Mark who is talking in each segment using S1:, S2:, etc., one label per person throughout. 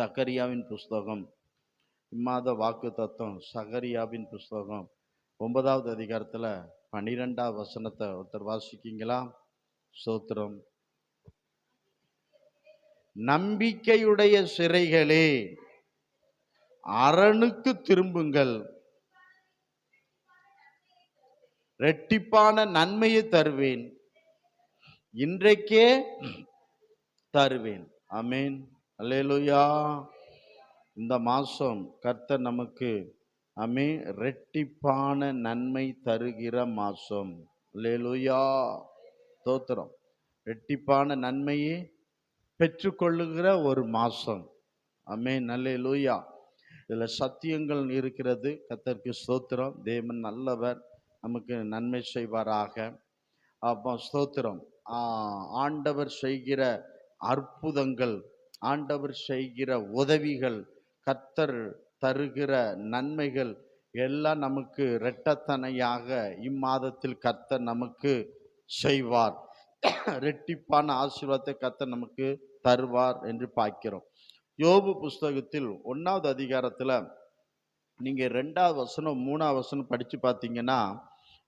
S1: சகரியாவின் புஸ்தகம். இம்மாத வாக்கு தத்துவம் சகரியாவின் புஸ்தகம். ஒன்பதாவது அதிகாரத்தில் பன்னிரெண்டாவது வசனத்தை ஒருத்தர் வாசிக்கீங்களா சோத்திரம். நம்பிக்கையுடைய சிறைகளே அரணுக்கு திரும்புங்கள். ரெட்டிப்பான நன்மையை தருவேன். இன்றைக்கே தருவேன். அமேன் அல்லேலுயா. இந்த மாசம் கர்த்தர் நமக்கு அமே ரெட்டிப்பான நன்மை தருகிற மாசம். அல்லேலூயா. தோத்திரம். ரெட்டிப்பான நன்மையை பெற்றுக்கொள்ளுகிற ஒரு மாசம். அமே நல்லே லூயா இதில் சத்தியங்கள் இருக்கிறது. கத்தருக்கு ஸ்தோத்திரம். தேவன் நல்லவர். நமக்கு நன்மை செய்வாராக. அப்போ ஸ்தோத்திரம். ஆண்டவர் செய்கிற அற்புதங்கள் ஆண்டவர் செய்கிற உதவிகள் கர்த்தர் தருகிற நன்மைகள் எல்லாம் நமக்கு இரட்டத்தனையாக இம்மாதத்தில் கர்த்தர் நமக்கு செய்வார். ரெட்டிப்பான ஆசீர்வாதத்தை கர்த்தர் நமக்கு தருவார் என்று பார்க்கிறோம். யோபு புஸ்தகத்தில் ஒன்றாவது அதிகாரத்தில் நீங்கள் ரெண்டாவது வசனம் மூணாவது வசனம் படித்து பார்த்தீங்கன்னா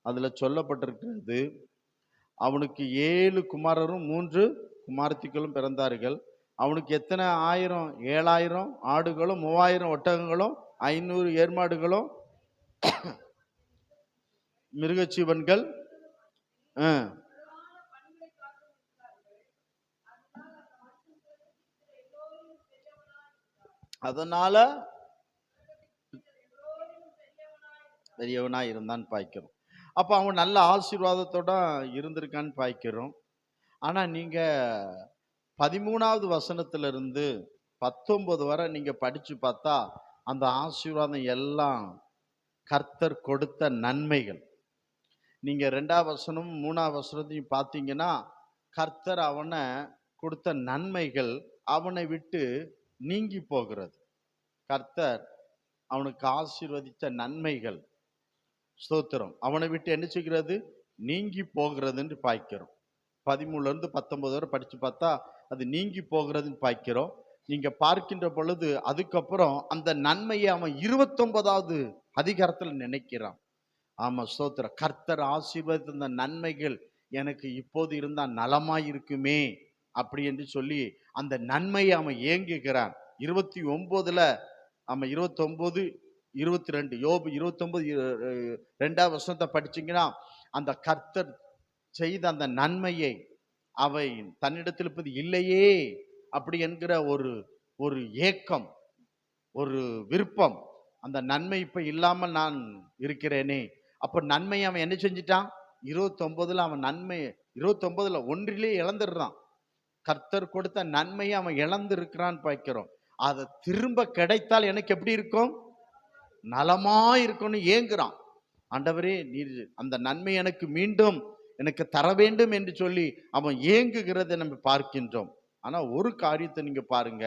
S1: அதில் சொல்லப்பட்டிருக்கிறது அவனுக்கு ஏழு குமாரரும் மூன்று குமாரத்திகளும் பிறந்தார்கள். அவனுக்கு எத்தனை ஆயிரம் ஏழாயிரம் ஆடுகளும் மூவாயிரம் ஒட்டகங்களும் ஐநூறு ஏர்மாடுகளும் மிருகச்சீவன்கள் அதனால பெரியவனா இருந்தான்னு பாய்க்கிறோம். அப்போ அவன் நல்ல ஆசீர்வாதத்தோட இருந்திருக்கான்னு பாய்க்கிறோம். ஆனால் நீங்கள் பதிமூணாவது வசனத்திலிருந்து பத்தொன்பது வரை நீங்கள் படித்து பார்த்தா அந்த ஆசீர்வாதம் எல்லாம் கர்த்தர் கொடுத்த நன்மைகள். நீங்கள் ரெண்டாவது வசனம் மூணாவது வசனத்தையும் பார்த்தீங்கன்னா கர்த்தர் அவனை கொடுத்த நன்மைகள் அவனை விட்டு நீங்கி போகிறது. கர்த்தர் அவனுக்கு ஆசீர்வதித்த நன்மைகள். ஸ்தோத்திரம். அவனை விட்டு என்ன செய்கிறது? நீங்கி போகிறதுன்னு பாய்க்கிறோம். பதிமூணுலேருந்து பத்தொன்பது வரை படித்து பார்த்தா அது நீங்கி போகிறதுன்னு பார்க்கிறோம் நீங்க பார்க்கின்ற பொழுது அதுக்கப்புறம் அந்த நன்மையை அவன் இருபத்தொன்பதாவது அதிகாரத்தில் நினைக்கிறான். ஆமா சோத்திர கர்த்தர் ஆசீர்வதித்த நன்மைகள் எனக்கு இப்போது இருந்தால் நலமாய் இருக்குமே அப்படி என்று சொல்லி அந்த நன்மையை அவன் ஏங்குகிறான். இருபத்தி ஒன்பதுல அவன் இருபத்தொம்போது இருபத்தி ரெண்டு யோபு இருபத்தொம்போது ரெண்டாவது வருஷத்தை படிச்சிங்கன்னா அந்த கர்த்தர் செய்த அந்த நன்மையை அவை தன்னிடத்தில் இருப்பது இல்லையே அப்படி என்கிற ஒரு ஒரு ஏக்கம் ஒரு விருப்பம் அந்த நன்மை இப்போ இல்லாமல் நான் இருக்கிறேனே. அப்போ நன்மையை அவன் என்ன செஞ்சிட்டான்? இருபத்தொம்பதில் அவன் நன்மை இருபத்தொம்பதில் ஒன்றிலே இழந்துடுறான். கர்த்தர் கொடுத்த நன்மையை அவன் இழந்து இருக்கிறான்னு பார்க்கிறோம். அதை திரும்ப கிடைத்தால் எனக்கு எப்படி இருக்கும்? நலமா இருக்கும்னு ஏங்குறான். ஆண்டவரே நீர் அந்த நன்மை எனக்கு மீண்டும் எனக்கு தர வேண்டும் என்று சொல்லி அவன் ஏங்குகிறதை நம்ம பார்க்கின்றோம். ஆனால் ஒரு காரியத்தை நீங்கள் பாருங்க.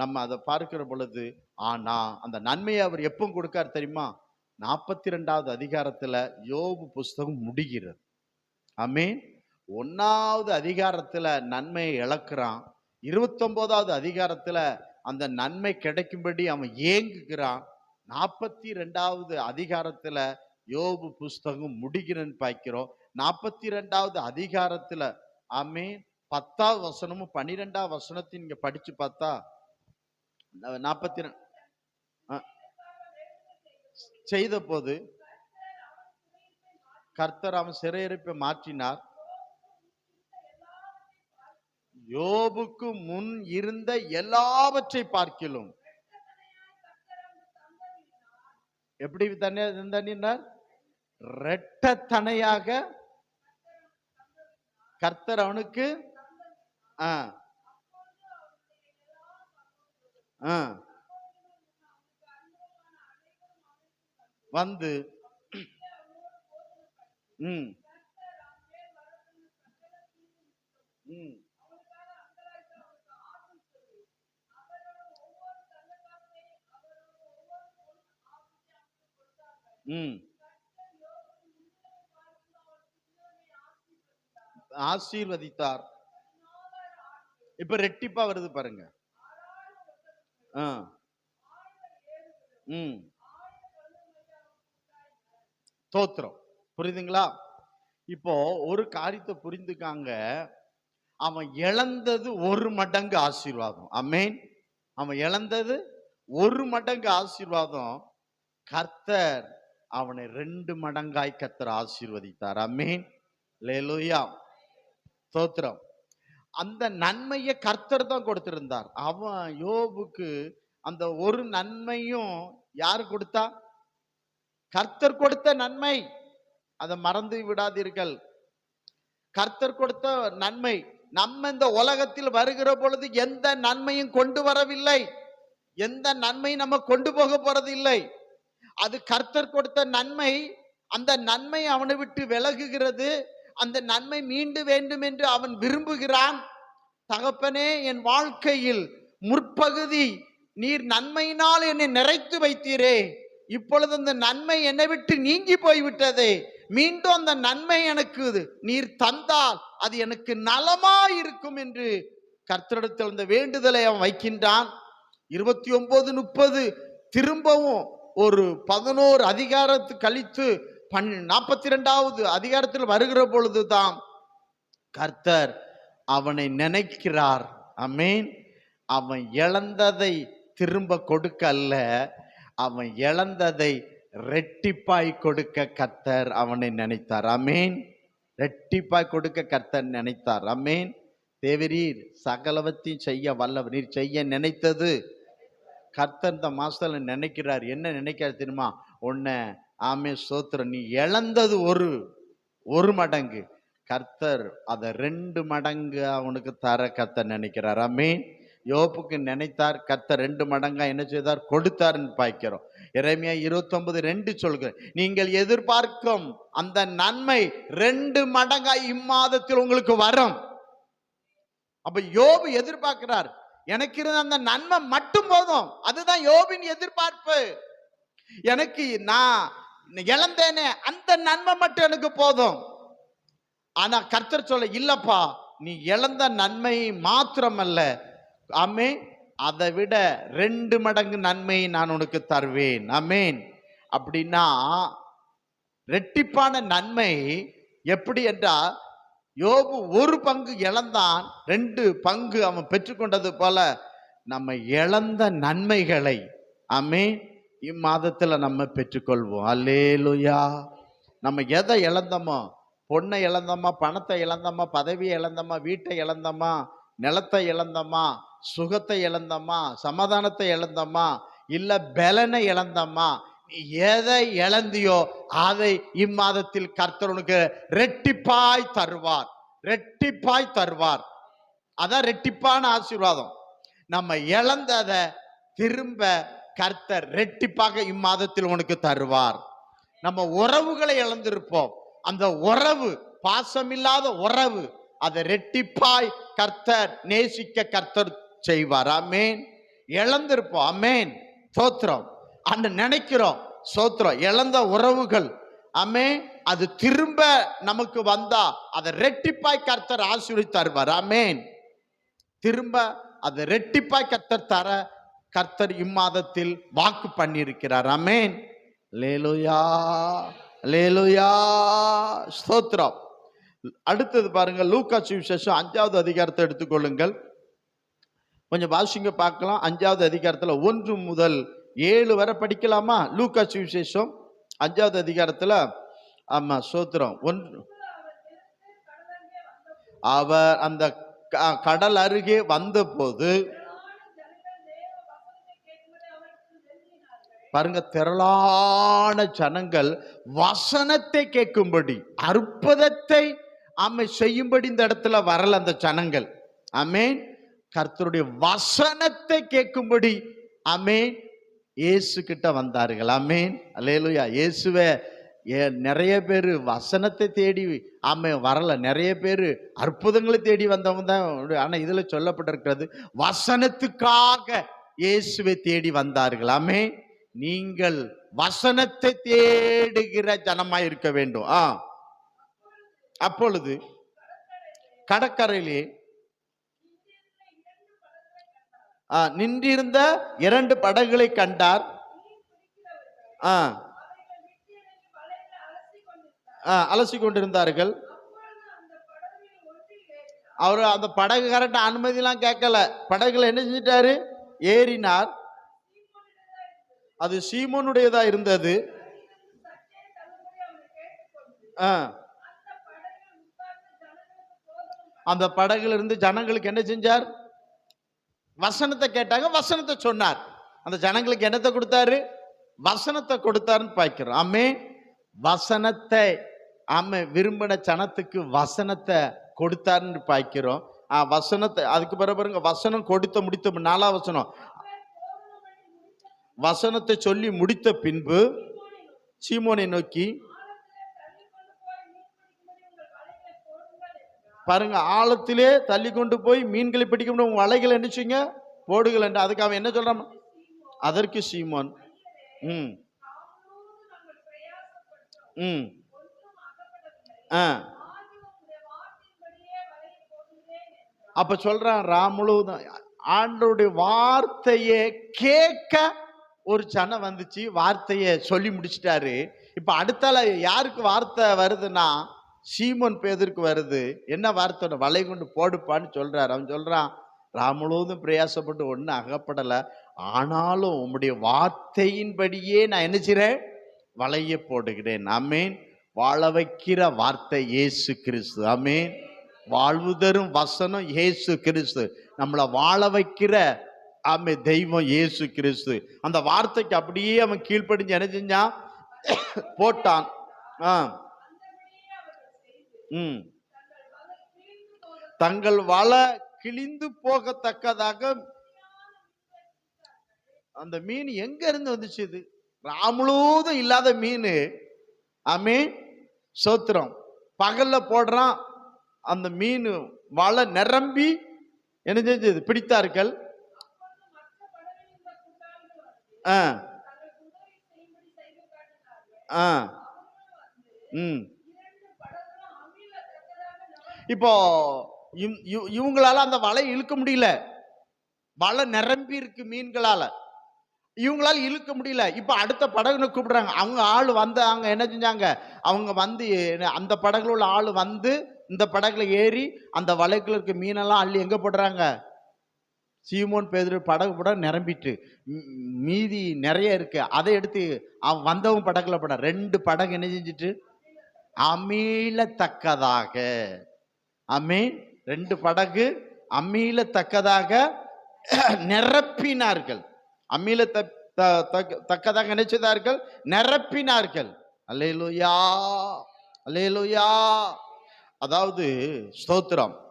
S1: நம்ம அதை பார்க்கிற பொழுது ஆனால் அந்த நன்மையை அவர் எப்போ கொடுக்கார் தெரியுமா? நாற்பத்தி ரெண்டாவது அதிகாரத்தில் யோபு புஸ்தகம் முடிகிறது. அமீன் ஒன்றாவது அதிகாரத்தில் நன்மையை இழக்கிறான். இருபத்தொம்போதாவது அதிகாரத்தில் அந்த நன்மை கிடைக்கும்படி அவன் ஏங்குகிறான். நாற்பத்தி ரெண்டாவது அதிகாரத்தில் யோபு புஸ்தகம் முடிகிறன்னு பார்க்கிறோம். நாற்பத்தி ரெண்டாவது அதிகாரத்துல ஆமே பத்தாவது வசனமும் பன்னிரெண்டாவது வசனத்தை நீங்க படிச்சு பார்த்தா நாற்பத்தி செய்த போது கர்த்தர் அவன் சிறையிருப்பை மாற்றினார். யோபுக்கு முன் இருந்த எல்லாவற்றை பார்க்கிலும். எப்படி தண்ணி தண்ணினார் ரெட்டத்தனையாக கர்த்தர் அவனுக்கு ஆ. ஆ. வந்து ம். ஆசீர்வதித்தார். இப்ப ரெட்டிப்பா வருது பாருங்க. ம். தோத்திரம் புரியுதுங்களா? இப்போ ஒரு காரியத்தை புரிந்துக்காங்க. அவன் இழந்தது ஒரு மடங்கு ஆசீர்வாதம். அமேன் அவன் இழந்தது ஒரு மடங்கு ஆசீர்வாதம். கர்த்தர் அவனை ரெண்டு மடங்காய் கர்த்தர் ஆசீர்வதித்தார். அமேன் லேலோயா ஸ்தோத்திரம். அந்த நன்மையை கர்த்தர் தான் கொடுத்திருந்தார். அவன் யோபுக்கு அந்த ஒரு நன்மையும் யார் கொடுத்தா? கர்த்தர் கொடுத்த நன்மை. அதை மறந்து விடாதீர்கள். கர்த்தர் கொடுத்த நன்மை. நம்ம இந்த உலகத்தில் வருகிற பொழுது எந்த நன்மையும் கொண்டு வரவில்லை. எந்த நன்மையும் நம்ம கொண்டு போக போறது இல்லை அது கர்த்தர் கொடுத்த நன்மை. அந்த நன்மை அவனை விட்டு விலகுகிறது. அந்த நன்மை மீண்டு வேண்டும் என்று அவன் விரும்புகிறான். தகப்பனே என் வாழ்க்கையில் முற்பகுதி நீர் நன்மையினால் என்னை நிறைத்து வைத்தீரே. இப்பொழுது அந்த நன்மை என்னை விட்டு நீங்கி போய்விட்டதே. மீண்டும் அந்த நன்மை எனக்கு நீர் தந்தால் அது எனக்கு நலமா இருக்கும் என்று கர்த்தரிடத்தில் அந்த வேண்டுதலை அவன் வைக்கின்றான். இருபத்தி ஒன்பது முப்பது திரும்பவும் ஒரு பதினோரு அதிகாரத்து கழித்து பன் நாற்பத்தி ரெண்டாவது அதிகாரத்தில் வருகிற பொழுதுதான் கர்த்தர் அவனை நினைக்கிறார். அமீன் அவன் இழந்ததை திரும்ப கொடுக்க அல்ல அவன் இழந்ததை ரெட்டிப்பாய் கொடுக்க கர்த்தர் அவனை நினைத்தார். அமேன் ரெட்டிப்பாய் கொடுக்க கர்த்தர் நினைத்தார். அமீன் தேவரீர் சகலவத்தையும் செய்ய வல்லவர். நீர் செய்ய நினைத்தது. கர்த்தர் இந்த மாசத்துல நினைக்கிறார். என்ன நினைக்கிறார் தெரியுமா? உன்னை ஆமே சோத்திரம் நீ இழந்தது ஒரு ஒரு மடங்கு. கர்த்தர் அதை ரெண்டு மடங்கு அவனுக்கு தர கர்த்தர் நினைக்கிறார். ஆமே யோப்புக்கு நினைத்தார் கர்த்தர் ரெண்டு மடங்கா என்ன செய்தார்? கொடுத்தாருன்னு பாய்க்கிறோம். இறைமையா இருபத்தொன்பது ரெண்டு சொல்கிறேன் நீங்கள் எதிர்பார்க்கும் அந்த நன்மை ரெண்டு மடங்கா இம்மாதத்தில் உங்களுக்கு வரும். அப்ப யோபு எதிர்பார்க்கிறார் எனக்கு இருந்த அந்த நன்மை மட்டும் போதும். அதுதான் யோபின் எதிர்பார்ப்பு. எனக்கு நான் இழந்தேனே அந்த நன்மை மட்டும் எனக்கு போதும். ஆனா கர்த்தர் சொல்ல இல்லப்பா நீ இழந்த நன்மை மாத்திரமல்ல. ஆமே அதை விட ரெண்டு மடங்கு நன்மை நான் உனக்கு தருவேன். அமேன் அப்படின்னா ரெட்டிப்பான நன்மை எப்படி என்றால் யோபு ஒரு பங்கு இழந்தான் ரெண்டு பங்கு அவன் பெற்றுக்கொண்டது போல நம்ம இழந்த நன்மைகளை. அமே இம்மாதத்தில் நம்ம பெற்றுக்கொள்வோம். அல்லேலுயா. நம்ம எதை இழந்தோமோ பொண்ணை இழந்தோமா பணத்தை இழந்தோமா பதவியை இழந்தோமா வீட்டை இழந்தோமா நிலத்தை இழந்தோமா சுகத்தை இழந்தோமா சமாதானத்தை இழந்தோமா இல்லை பலனை இழந்தோமா நீ எதை இழந்தியோ அதை இம்மாதத்தில் கர்த்தர் ரெட்டிப்பாய் தருவார். ரெட்டிப்பாய் தருவார். அதான் ரெட்டிப்பான ஆசீர்வாதம். நம்ம இழந்ததை திரும்ப கர்த்தர் ரெட்டிப்பாக இம்மாதத்தில் உனக்கு தருவார். நம்ம உறவுகளை இழந்திருப்போம். அந்த உறவு பாசமில்லாத உறவு அதை ரெட்டிப்பாய் கர்த்தர் நேசிக்க கர்த்தர் செய்வார். அமேன் இழந்திருப்போம். அமேன் சோத்திரம். அந்த நினைக்கிறோம். சோத்திரம். இழந்த உறவுகள். அமே அது திரும்ப நமக்கு வந்தா அதை ரெட்டிப்பாய் கர்த்தர் ஆசீர்வதி தருவார். அமேன் திரும்ப அதை ரெட்டிப்பாய் கர்த்தர் தர கர்த்தர் இம்மாதத்தில் வாக்கு பண்ணியிருக்கிறார். அமேன் லேலுயா லேலுயா ஸ்தோத்ரம் அடுத்தது பாருங்க லூக்கா சுவிசேஷம் அஞ்சாவது அதிகாரத்தை எடுத்துக்கொள்ளுங்கள். கொஞ்சம் வாசிங்க பார்க்கலாம். அஞ்சாவது அதிகாரத்தில் ஒன்று முதல் ஏழு வரை படிக்கலாமா? லூக்கா சுவிசேஷம் அஞ்சாவது அதிகாரத்தில். ஆமாம் சோத்திரம் ஒன்று. அவர் அந்த க- கடல் அருகே வந்தபோது பாருங்க திரளான ஜனங்கள் வசனத்தை கேட்கும்படி அற்புதத்தை ஆமை செய்யும்படி இந்த இடத்துல வரல அந்த ஜனங்கள். அமேன் கர்த்தருடைய வசனத்தை கேட்கும்படி அமேன் இயேசு கிட்ட வந்தார்கள். அமேன் அலேலுயா இயேசுவை ஏ நிறைய பேர் வசனத்தை தேடி ஆமே வரல. நிறைய பேர் அற்புதங்களை தேடி வந்தவங்க தான். ஆனா இதுல சொல்லப்பட்டிருக்கிறது வசனத்துக்காக இயேசுவை தேடி வந்தார்கள். ஆமே நீங்கள் வசனத்தை தேடுகிற ஜனமாய் இருக்க வேண்டும். ஆ. அப்பொழுது கடற்கரையிலே ஆ, நின்றிருந்த இரண்டு படகுகளை கண்டார். ஆ. ஆ, அலசி கொண்டிருந்தார்கள். அவர் அந்த படகு கரெக்டாக அனுமதிலாம் கேட்கல. படகுல என்ன செஞ்சிட்டாரு? ஏறினார். அது சீமோனுடையதா இருந்தது. ஆ. அந்த படகுல இருந்து ஜனங்களுக்கு என்ன செஞ்சார்? வசனத்தை கேட்டாங்க வசனத்தை சொன்னார். அந்த ஜனங்களுக்கு என்னத்தை கொடுத்தாரு? வசனத்தை கொடுத்தாருன்னு பார்க்கிறோம் ஆமே வசனத்தை ஆமே விரும்பின ஜனத்துக்கு வசனத்தை கொடுத்தாருன்னு பார்க்கிறோம் வசனத்தை அதுக்கு பிறகு பாருங்க வசனம் கொடுத்த முடித்த நாலா வசனம். வசனத்தை சொல்லி முடித்த பின்பு சீமோனை நோக்கி பாருங்க ஆழத்திலே தள்ளி கொண்டு போய் மீன்களை பிடிக்க முடியும் உங்க வலைகளை என்னச்சுங்க போடுகள் என்று. அதுக்கு அவன் என்ன சொல்றான்? அதற்கு சீமோன். ம். ம். ஆ. அப்ப சொல்றான் ராம் முழுவதும் ஆண்டோடைய வார்த்தையை கேட்க ஒரு சனம் வந்துச்சு வார்த்தையை சொல்லி முடிச்சிட்டாரு. இப்போ அடுத்தால யாருக்கு வார்த்தை வருதுன்னா சீமோன் பேதருக்கு வருது. என்ன வார்த்தை வலை கொண்டு போடுப்பான்னு சொல்றாரு. அவன் சொல்றான் ராம் முழுவதும் பிரயாசப்பட்டு ஒன்றும் அகப்படலை. ஆனாலும் உம்முடைய வார்த்தையின்படியே நான் என்ன செய்றேன்? வலைய போடுகிறேன். அமேன் வாழ வைக்கிற வார்த்தை இயேசு கிறிஸ்து. அமேன் வாழ்வு தரும் வசனம் இயேசு கிறிஸ்து. நம்மளை வாழ வைக்கிற ஆமே தெய்வம் இயேசு கிறிஸ்து. அந்த வார்த்தைக்கு அப்படியே அவன் கீழ்ப்படிஞ்சு என்ன செஞ்சான்? போட்டான். ஆ. ம். தங்கள் வலை கிழிந்து போகத்தக்கதாக அந்த மீன் எங்க இருந்து வந்துச்சு இது? ராமுழுவதும் இல்லாத மீன். ஆமே சோத்திரம். பகல்ல போடுறான். அந்த மீன் வலை நிரம்பி என்ன செஞ்சது? பிடித்தார்கள். ஆ. ஆ. ம். இப்போ இவ்- இவங்களால அந்த வலை இழுக்க முடியல. வலை நிரம்பி இருக்கு மீன்களால. இவங்களால இழுக்க முடியல. இப்ப அடுத்த படகுன்னு கூப்பிடுறாங்க. அவங்க ஆள் வந்து அவங்க என்ன செஞ்சாங்க? அவங்க வந்து அந்த படகுல உள்ள ஆள் வந்து இந்த படகுல ஏறி அந்த வலைக்குள்ள இருக்க மீனெல்லாம் அள்ளி எங்க போடுறாங்க சீமோன் பேதுரு படகு படம் நிரம்பிட்டு மீதி நிறைய இருக்கு. அதை எடுத்து அவன் வந்தவன் படகுல பட ரெண்டு படகு என்ன செஞ்சுட்டு? அமீளத்தக்கதாக. அமீன். ரெண்டு படகு அமீளத்தக்கதாக நிரப்பினார்கள். அமீல தக்கதாக நினைச்சதார்கள் நிரப்பினார்கள். அல்லேலுயா. அல்லேலுயா. அதாவது ஸ்தோத்திரம்.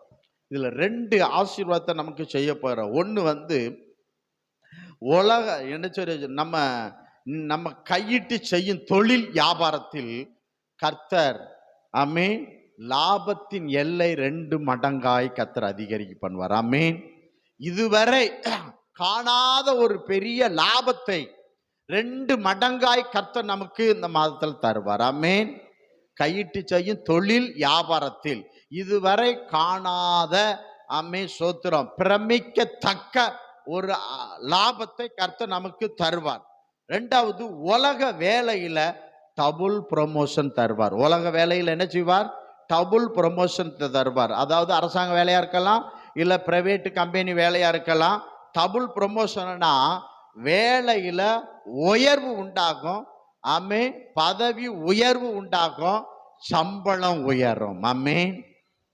S1: இதில் ரெண்டு ஆசீர்வாதத்தை நமக்கு செய்ய போகிறோம் ஒன்று வந்து உலக என்ன சொல்ற நம்ம நம்ம கையிட்டு செய்யும் தொழில் வியாபாரத்தில் கர்த்தர் அமீன் லாபத்தின் எல்லை ரெண்டு மடங்காய் கர்த்தர் அதிகரிக்க பண்ணுவார். அமீன் இதுவரை காணாத ஒரு பெரிய லாபத்தை ரெண்டு மடங்காய் கர்த்தர் நமக்கு இந்த மாதத்தில் தருவார். அமீன் கையிட்டு செய்யும் தொழில் வியாபாரத்தில். இதுவரை காணாத அம்மே சோத்திரம். பிரமிக்கத்தக்க ஒரு லாபத்தை கர்த்த நமக்கு தருவார். ரெண்டாவது உலக வேலையில டபுள் ப்ரொமோஷன் தருவார். உலக வேலையில் என்ன செய்வார்? டபுள் ப்ரொமோஷன் தருவார். அதாவது அரசாங்க வேலையா இருக்கலாம் இல்லை பிரைவேட் கம்பெனி வேலையா இருக்கலாம் டபுள் ப்ரொமோஷன்னா வேலையில உயர்வு உண்டாகும் ஆமே பதவி உயர்வு உண்டாகும் சம்பளம் உயரும். ஆமேன்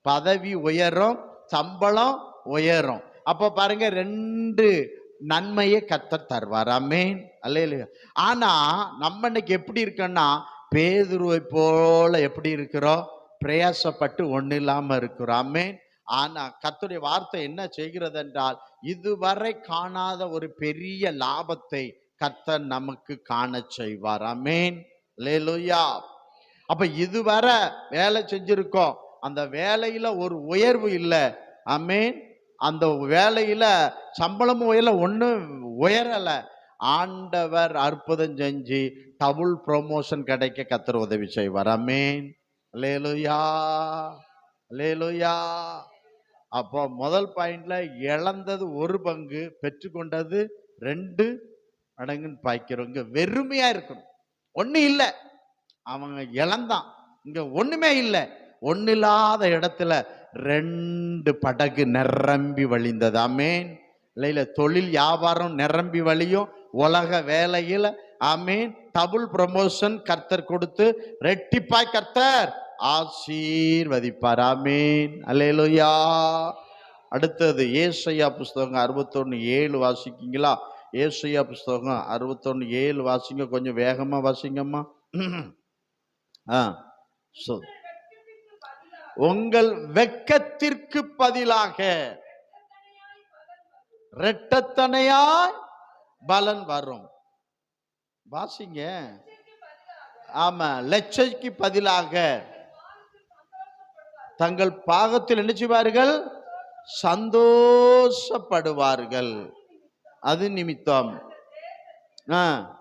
S1: பதவி உயரும் சம்பளம் உயரும். அப்ப பாருங்க ரெண்டு நன்மையை கத்த தருவார். ஆமேன் அல்ல ஆனா நம்ம இன்னைக்கு எப்படி இருக்கோம்னா பேதுருவை போல எப்படி இருக்கிறோம்? பிரயாசப்பட்டு ஒன்றும் இல்லாம இருக்கிறோம். ஆமேன் ஆனா கத்துடைய வார்த்தை என்ன செய்கிறது என்றால் இதுவரை காணாத ஒரு பெரிய லாபத்தை கர்த்தர் நமக்கு காண செய்வார். அமேன் லேலுயா அப்ப இதுவரை வேலை செஞ்சிருக்கோம். அந்த வேலையில ஒரு உயர்வு இல்லை. அமேன் அந்த வேலையில சம்பளமும் உயரல ஒன்றும் உயரல. ஆண்டவர் அற்புதம் செஞ்சு டபுள் ப்ரொமோஷன் கிடைக்க கத்தர் உதவி செய்வார். அமேன் லேலுயா லேலுயா அப்போ முதல் பாயிண்ட்ல இழந்தது ஒரு பங்கு பெற்றுக்கொண்டது ரெண்டு அடங்குன்னு பாய்க்கிறோம் வெறுமையா இருக்கணும். ஒன்றும் இல்லை. அவங்க இழந்தான் இங்க ஒண்ணுமே இல்லை. ஒண்ணு இல்லாத இடத்துல ரெண்டு படகு நிரம்பி வழிந்தது. ஆமேன். இல்லையில தொழில் வியாபாரம் நிரம்பி வழியும் உலக வேலையில. ஆமீன். டபுள் ப்ரமோஷன் கர்த்தர் கொடுத்து ரெட்டிப்பாய் கர்த்தர். ஆசீர்வதிப்பார். ஆமீன். அல்லேலூயா. அடுத்தது ஏசையா புஸ்தகம் அறுபத்தொன்னு ஏழு வாசிக்கிங்களா ஏசியா புஸ்தகம் அறுபத்தொன்று ஏழு வாசிங்க கொஞ்சம் வேகமாக வாசிங்கம்மா. ஆ சொ உங்கள் வெக்கத்திற்கு பதிலாக ரெட்டத்தனையாய் பலன் வரும். வாசிங்க. ஆமா லட்சைக்கு பதிலாக தங்கள் பாகத்தில் நினைச்சுவார்கள் சந்தோஷப்படுவார்கள். அது நிமித்தம். ஆ,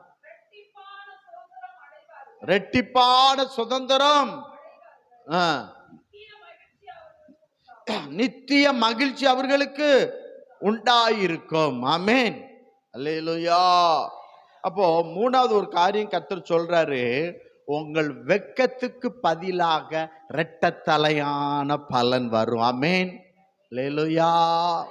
S1: ரெட்டிப்பான சுதந்திரம். நித்திய மகிழ்ச்சி அவர்களுக்கு உண்டாயிருக்கும். ஆமென். அல்லேலூயா. அப்போ மூணாவது ஒரு காரியம் கத்தர் சொல்றாரு. உங்கள் வெக்கத்துக்கு பதிலாக ரெட்டத்தலையான பலன் வரும். ஆமென். லேலுயா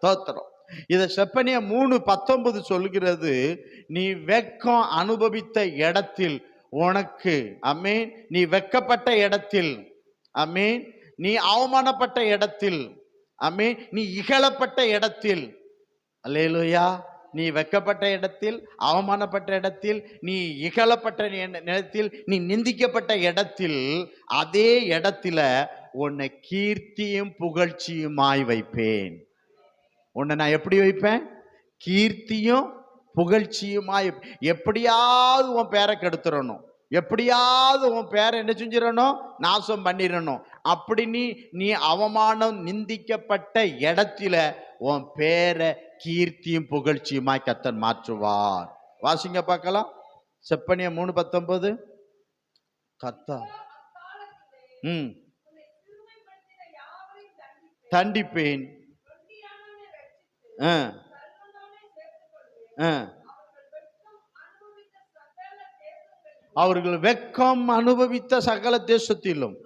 S1: தோத்திரம் இதை செப்பனிய மூணு பத்தொன்பது சொல்கிறது நீ வெக்கம் அனுபவித்த இடத்தில் உனக்கு அமீன். நீ வெக்கப்பட்ட இடத்தில் அமீன். நீ அவமானப்பட்ட இடத்தில் அமீன். நீ இகழப்பட்ட இடத்தில் அல்லேலுயா. நீ வெக்கப்பட்ட இடத்தில் அவமானப்பட்ட இடத்தில் நீ இகழப்பட்ட நி- இடத்தில் நீ நிந்திக்கப்பட்ட இடத்தில் அதே இடத்துல உன்னை கீர்த்தியும் புகழ்ச்சியுமாய் வைப்பேன். உன்னை நான் எப்படி வைப்பேன்? கீர்த்தியும் புகழ்ச்சியுமாய் எப்படியாவது உன் பேரை கெடுத்துடணும் எப்படியாவது உன் பேரை என்ன செஞ்சிடணும்? நாசம் பண்ணிடணும். அப்படி நீ நீ அவமானம் நிந்திக்கப்பட்ட இடத்துல உன் பேரை கீர்த்தியும் புகழ்ச்சியுமாய் கத்தன் மாற்றுவார். வாசிங்க பார்க்கலாம். செப்பனிய மூணு பத்தொன்பது. கத்தா. ம். தண்டிப்பேன். அவர்கள் வெக்கம் அனுபவித்த சகல தேசத்திலும்.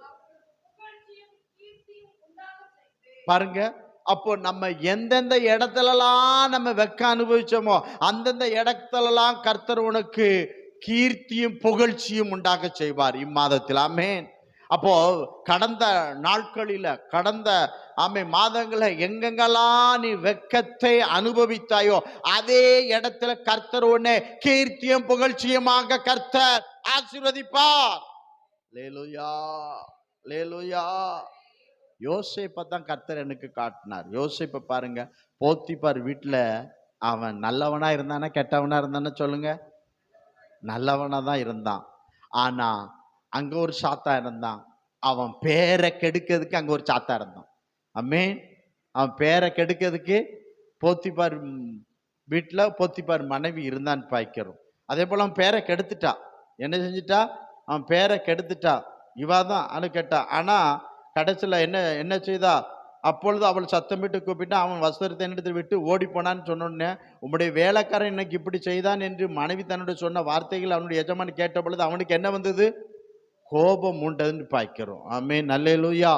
S1: பாருங்க அப்போ நம்ம எந்தெந்த இடத்துலலாம் நம்ம வெக்க அனுபவிச்சோமோ அந்தந்த இடத்துலலாம் கர்த்தர் உனக்கு கீர்த்தியும் புகழ்ச்சியும் உண்டாக செய்வார் இம்மாதத்தில். ஆமென். அப்போ கடந்த நாட்களில கடந்த ஆமை மாதங்களை எங்கெங்கெல்லாம் நீ வெக்கத்தை அனுபவித்தாயோ அதே இடத்துல கர்த்தர் உன்னை கீர்த்தியும் புகழ்ச்சியுமாக கர்த்தர் ஆசீர்வதிப்பார். லேலுயா லேலுயா. யோசேப்பை தான் கர்த்தர் எனக்கு காட்டினார். யோசேப்பை பாருங்க போத்திப்பார் வீட்டில் அவன் நல்லவனா இருந்தானா கெட்டவனா இருந்தானா சொல்லுங்க. நல்லவனா தான் இருந்தான். ஆனா அங்க ஒரு சாத்தா இருந்தான். அவன் பேரை கெடுக்கிறதுக்கு அங்க ஒரு சாத்தா இருந்தான். அம்மேன் அவன் பேரை கெடுக்கிறதுக்கு போத்திப்பார் வீட்டில் போத்திப்பார் மனைவி இருந்தான்னு பாய்க்கிறோம். அதே போல் அவன் பேரை கெடுத்துட்டா. என்ன செஞ்சிட்டா? அவன் பேரை கெடுத்துட்டா. இவா தான் அனு கேட்டா. ஆனா கடைசியில் என்ன என்ன செய்தா? அப்பொழுது அவள் சத்தமிட்டு கூப்பிட்டு அவன் வஸ்திரத்தை எடுத்து விட்டு ஓடி போனான்னு சொன்னோடனே உம்முடைய வேலைக்காரன் இன்னைக்கு இப்படி செய்தான் என்று மனைவி தன்னுடைய சொன்ன வார்த்தைகள் அவனுடைய எஜமான் கேட்ட பொழுது அவனுக்கு என்ன வந்தது? கோபம் உண்டதுன்னு பார்க்கிறோம் ஆமே நல்லேலூயா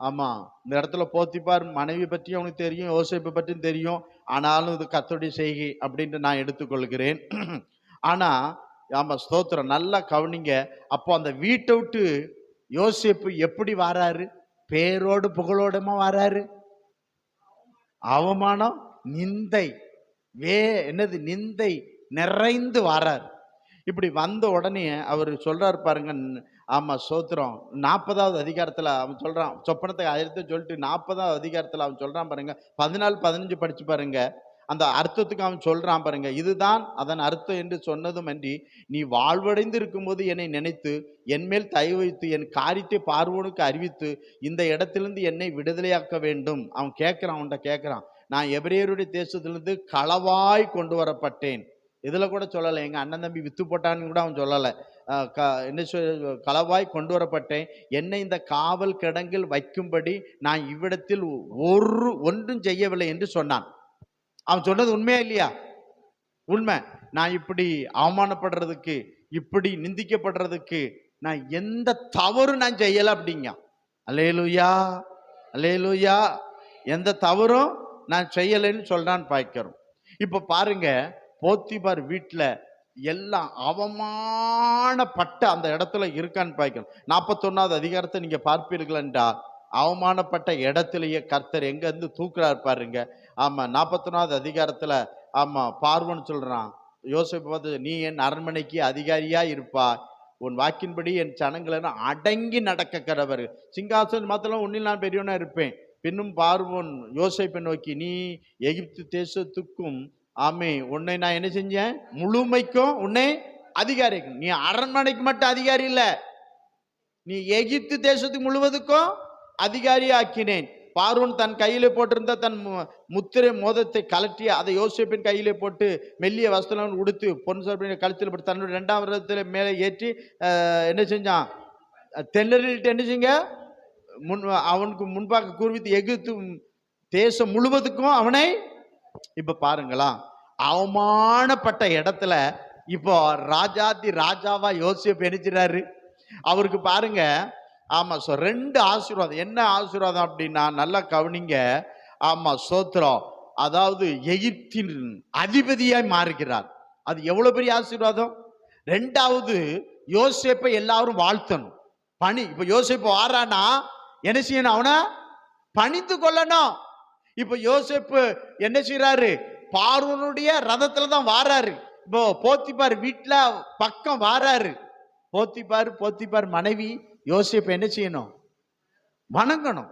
S1: ஆமா இந்த இடத்துல போத்திப்பார் மனைவி பற்றியும் அவனுக்கு தெரியும் யோசிப்பை பற்றியும் தெரியும். ஆனாலும் இது கத்தோடைய செய்கை அப்படின்ட்டு நான் எடுத்துக்கொள்கிறேன். ஆனா ஆமா ஸ்தோத்திரம். நல்லா கவனிங்க. அப்போ அந்த வீட்டை விட்டு யோசிப்பு எப்படி வாராரு? பேரோடு புகழோடமா வராரு? அவமானம் நிந்தை. வே என்னது? நிந்தை நிறைந்து வாரார். இப்படி வந்த உடனே அவர் சொல்கிறார் பாருங்க ஆமாம் சோத்திரம். நாற்பதாவது அதிகாரத்தில் அவன் சொல்கிறான் சொப்பனத்தை அடுத்து சொல்லிட்டு நாற்பதாவது அதிகாரத்தில் அவன் சொல்கிறான் பாருங்க பதினாலு பதினஞ்சு படித்து பாருங்க. அந்த அர்த்தத்துக்கு அவன் சொல்கிறான் பாருங்க இதுதான் அதன் அர்த்தம் என்று சொன்னதும் அன்றி நீ வாழ்வடைந்து இருக்கும்போது என்னை நினைத்து என்மேல் தயவு வைத்து என் காரியத்தை பார்வோனுக்கு அறிவித்து இந்த இடத்திலிருந்து என்னை விடுதலையாக்க வேண்டும். அவன் கேட்குறான் அவன்கிட்ட கேட்குறான் நான் எபிரேயருடைய தேசத்திலிருந்து களவாய் கொண்டு வரப்பட்டேன். இதில் கூட சொல்லலை. எங்கள் அண்ணன் தம்பி வித்து போட்டான்னு கூட அவன் சொல்லலை. க- என்ன சொல் களவாய் கொண்டு வரப்பட்டேன். என்னை இந்த காவல் கிடங்கில் வைக்கும்படி நான் இவ்விடத்தில் ஒரு ஒன்றும் செய்யவில்லை என்று சொன்னான். அவன் சொன்னது உண்மையா இல்லையா? உண்மை. நான் இப்படி அவமானப்படுறதுக்கு இப்படி நிந்திக்கப்படுறதுக்கு நான் எந்த தவறும் நான் செய்யலை அப்படிங்க. அலேலுயா அலேலுயா எந்த தவறும் நான் செய்யலைன்னு சொல்கிறான்னு பார்க்கிறோம் இப்போ பாருங்கள் போத்திபார் வீட்டில் எல்லாம் அவமானப்பட்ட அந்த இடத்துல இருக்கான்னு பார்க்கணும் நாற்பத்தொன்னாவது அதிகாரத்தை நீங்கள் பார்ப்பீர்கள்டா. அவமானப்பட்ட இடத்துலயே கர்த்தர் எங்கேருந்து தூக்குறாரு பாருங்க. ஆமாம் நாற்பத்தொன்னாவது அதிகாரத்தில் ஆமாம் பார்வன் சொல்கிறான் யோசிப்பு பார்த்து நீ என் அரண்மனைக்கு அதிகாரியாக இருப்பா. உன் வாக்கின்படி என் சனங்களை அடங்கி நடக்க சிங்காசன் மாத்திரம் உன்னில் நான் பெரியவனா இருப்பேன். பின்னும் பார்வோன் யோசைப்பை நோக்கி நீ எகிப்து தேசத்துக்கும் ஆமே உன்னை நான் என்ன செஞ்சேன்? முழுமைக்கும் உன்னை அதிகாரி நீ அரண்மனைக்கு மட்டும் அதிகாரி இல்லை. நீ எகிப்து தேசத்துக்கு முழுவதுக்கும் அதிகாரி ஆக்கினேன். பார்வன் தன் கையிலே போட்டிருந்த தன் மு- முத்திரை மோதத்தை கலட்டி அதை யோசிப்பின் கையிலே போட்டு மெல்லிய வஸ்திரம் உடுத்து பொன் சார்பின் கழுத்தில் போட்டு தன்னுடைய ரெண்டாம் விரதத்தில் மேலே ஏற்றி என்ன செஞ்சான்? தென்னறிட்டு என்ன செஞ்ச? முன் அவனுக்கு முன்பாக கூர்வித்து எகிப்து தேசம் முழுவதுக்கும் அவனை இப்ப பாருங்களா அவமானப்பட்ட இடத்துல இப்போ ராஜாதி ராஜாவா யோசிப்பு எணிச்சிடாரு அவருக்கு பாருங்க ஆமா சோ ரெண்டு ஆசீர்வாதம். என்ன ஆசீர்வாதம் அப்படின்னா நல்லா கவனிங்க. ஆமா சோத்திரம் அதாவது எகிப்தின் அதிபதியாய் மாறுகிறார். அது எவ்வளவு பெரிய ஆசீர்வாதம்? ரெண்டாவது யோசிப்பை எல்லாரும் வாழ்த்தணும். பணி இப்ப யோசேப்பு வாரானா என்ன செய்யணும் அவனை? பணிந்து கொள்ளணும். இப்போ யோசேப்பு என்ன செய்யறாரு பார்வனுடைய ரதத்துல தான் வாராரு. இப்போ போத்திப்பார் வீட்டுல பக்கம் வாராரு. போத்திப்பார் போத்திப்பார் மனைவி யோசிப்பை என்ன செய்யணும்? வணங்கணும்.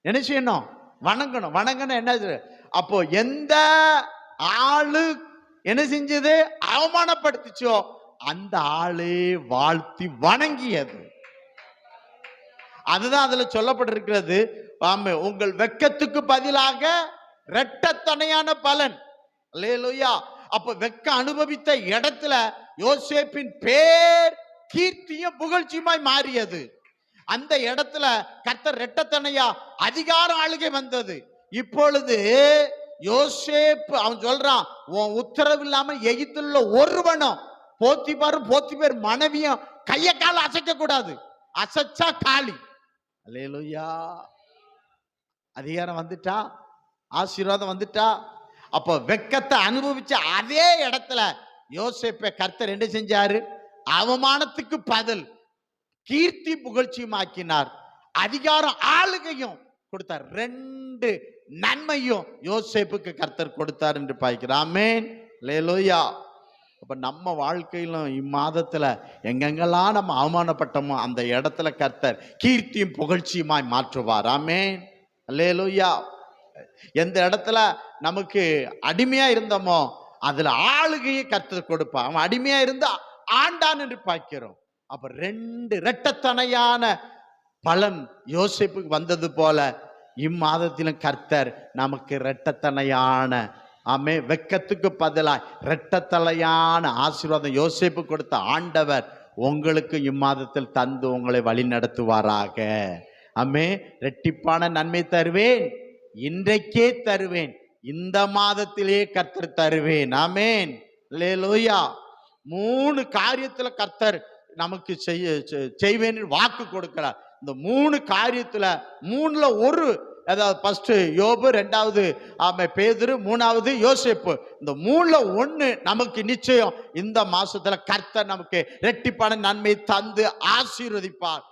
S1: என்ன செய்யணும்? வணங்கணும். வணங்கணும் என்ன அப்போ எந்த ஆளு என்ன செஞ்சது? அவமானப்படுத்துச்சோ அந்த ஆளே வாழ்த்தி வணங்கியது. அதுதான் அதுல சொல்லப்பட்டிருக்கிறது. ஆமே உங்கள் வெக்கத்துக்கு பதிலாக இரட்டத்தனையான பலன். அல்லேலூயா. அப்ப வெக்க அனுபவித்த இடத்துல யோசேப்பின் பேர் கீர்த்தியும் புகழ்ச்சியுமாய் மாறியது. அந்த இடத்துல கத்தர் ரெட்டத்தனையா அதிகார ஆளுகை வந்தது. இப்பொழுது யோசேப்பு அவன் சொல்றான் உன் உத்தரவு இல்லாம எகிப்துள்ள ஒருவனும் போத்திபாரும் போத்திபார் மனைவியும் கைய கால அசைக்க கூடாது அசைச்சா காலி. அல்லேலூயா. அதிகாரம் வந்துட்டா ஆசீர்வாதம் வந்துட்டா. அப்போ வெக்கத்தை அனுபவிச்ச அதே இடத்துல யோசேப்பை கர்த்தர் என்ன செஞ்சாரு? அவமானத்துக்கு பதில் கீர்த்தி புகழ்ச்சியும் ஆக்கினார். அதிகாரம் ஆளுகையும் கொடுத்தார். ரெண்டு நன்மையும் யோசேப்புக்கு கர்த்தர் கொடுத்தார் என்று பாய்க்கிறாமேன் லேலோயா அப்ப நம்ம வாழ்க்கையிலும் இம்மாதத்துல எங்கெங்கெல்லாம் நம்ம அவமானப்பட்டோமோ அந்த இடத்துல கர்த்தர் கீர்த்தியும் புகழ்ச்சியுமாய் மாற்றுவாராமேன் அல்லேலூயா. எந்த இடத்துல நமக்கு அடிமையா இருந்தோமோ அதுல ஆளுகையை கர்த்தர் கொடுப்பான் அவன் அடிமையா இருந்தா ஆண்டான் என்று பார்க்கிறோம். அப்ப ரெண்டு இரட்டத்தனையான பலன் யோசிப்புக்கு வந்தது போல இம்மாதத்திலும் கர்த்தர் நமக்கு இரட்டத்தனையான ஆமே வெக்கத்துக்கு பதிலாய் இரட்டத்தலையான ஆசீர்வாதம் யோசிப்பு கொடுத்த ஆண்டவர் உங்களுக்கு இம்மாதத்தில் தந்து உங்களை வழி நடத்துவாராக அம்மே ரெட்டிப்பான நன்மை தருவேன். இன்றைக்கே தருவேன். இந்த மாதத்திலே கர்த்தர் தருவேன். ஆமேன். லேலூயா மூணு காரியத்துல கர்த்தர் நமக்கு செய்ய செய்வேன் செய்வேன்னு வாக்கு கொடுக்கிறார். இந்த மூணு காரியத்துல மூணுல ஒரு அதாவது ஃபர்ஸ்ட் யோபு ரெண்டாவது ஆமை பேதுரு மூணாவது யோசேப்பு. இந்த மூணுல ஒன்று நமக்கு நிச்சயம். இந்த மாசத்துல கர்த்தர் நமக்கு ரெட்டிப்பான நன்மை தந்து ஆசீர்வதிப்பார்.